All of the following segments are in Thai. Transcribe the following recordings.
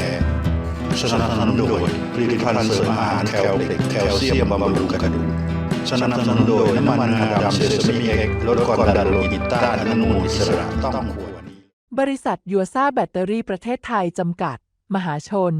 ้ สนับสนุนโดยผลิตภัณฑ์เสริมอาหารแคลเล็กแคลเซียมบำรุงกระดูกสนับสนุนโดยน้ำมันงาดำเซซามิเอ็กลดความดันโลหิตต้านอนุมูลอิสระต้องขวดนี้บริษัทยัวซ่าแบตเตอรี่ประเทศไทยจำกัด มหาชน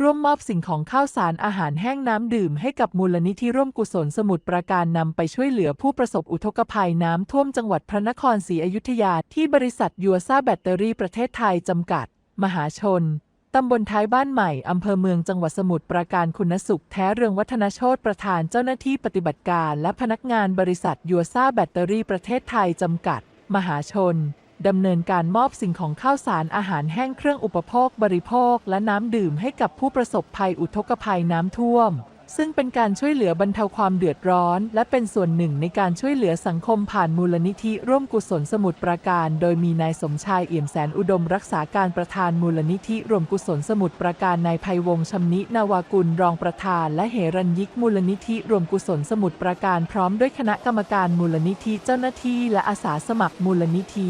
ร่วมมอบสิ่งของข้าวสารอาหารแห้งน้ำดื่มให้กับมูลนิธิร่วมกุศลสมุทรปราการนำไปช่วยเหลือผู้ประสบอุทกภัยน้ำท่วมจังหวัดพระนครศรีอยุธยาที่บริษัทยัวซ่าแบตเตอรี่ประเทศไทยจำกัด มหาชน ตำบลท้ายบ้านใหม่ อำเภอเมืองจังหวัดสมุทรปราการคุณสุขแท้เรืองวัฒนโชตประธานเจ้าหน้าที่ปฏิบัติการ และพนักงานบริษัทยัวซ่าแบตเตอรี่ประเทศไทย จำกัด มหาชน ดำเนินการมอบสิ่งของข้าวสารอาหารแห้งเครื่องอุปโภคบริโภค และน้ำดื่มให้กับผู้ประสบภัยอุทกภัยน้ำท่วม ซึ่งเป็นการช่วยเหลือบรรเทาความเดือดร้อน และเป็นส่วนหนึ่งในการช่วยเหลือสังคมผ่านมูลนิธิร่วมกุศลสมุทรปราการ โดยมีนายสมชายเอี่ยมแสนอุดมรักษาการประธานมูลนิธิร่วมกุศลสมุทรปราการนายภัยวงศ์ชำนินาวากุลรองประธาน และเหรัญยิกมูลนิธิร่วมกุศลสมุทรปราการพร้อมด้วยคณะกรรมการมูลนิธิเจ้าหน้าที่ และอาสาสมัครมูลนิธิ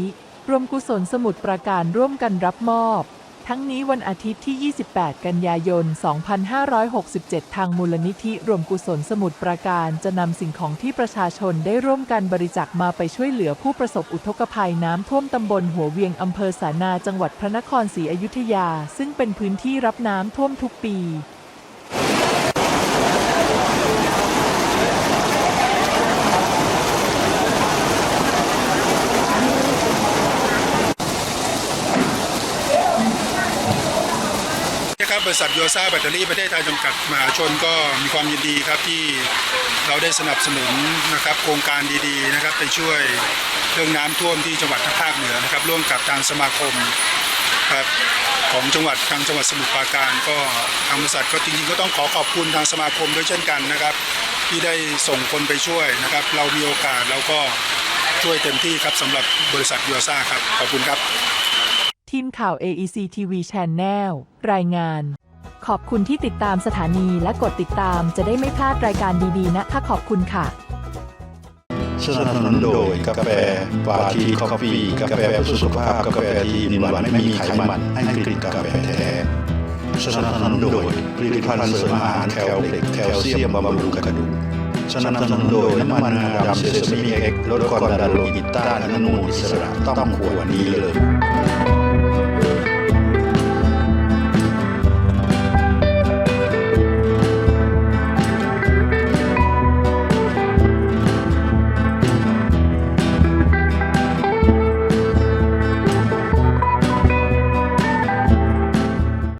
รวมกุศลสมุทรปราการร่วมกันรับมอบ ทั้งนี้วันอาทิตย์ที่ 28 กันยายน 2567 ทางมูลนิธิรวมกุศลสมุทรปราการจะนำสิ่งของที่ประชาชนได้ร่วมกันบริจาคมาไปช่วยเหลือผู้ประสบอุทกภัยน้ำท่วมตำบลหัวเวียงอำเภอสานาจังหวัดพระนครศรีอยุธยา ซึ่งเป็นพื้นที่รับน้ำท่วมทุกปี บ บริษัทโยซ่าแบตเตอรี่ประเทศไทยจำกัดมหาชนก็มีความยินดีครับที่เราได้สนับสนุนนะครับโครงการดีๆนะครับไปช่วยเรื่องน้ำท่วมที่จังหวัดภาคเหนือนะครับร่วมกับทางสมาคมครับของจังหวัดทางจังหวัดสมุทรปราการก็ทางบริษัทก็จริงๆก็ต้องขอขอบคุณทางสมาคมด้วยเช่นกันนะครับ ที่ได้ส่งคนไปช่วยนะครับ เรามีโอกาสเราก็ช่วยเต็มที่ครับสำหรับบริษัทโยซ่าครับ ขอบคุณครับ ทีมข่าว AEC TV Channel รายงาน ขอบคุณที่ติดตามสถานีและกดติดตามจะได้ไม่พลาดรายการดีๆ นะคะขอบคุณค่ะ สนับสนุนโดยกาแฟปาทีคอฟฟี่กาแฟเพื่อสุขภาพกาแฟที่มีหวานไม่มีไขมันให้กลิ่นกาแฟแท้สนับสนุนโดยผลิตภัณฑ์เสริมอาหารแคลเล็กแคลเซียมบำรุงกระดูกสนับสนุนโดยน้ำมันงาดำเซซามิเอ็กลดความดันโลหิตต้านอนุมูลอิสระต้องขวดนี้เลย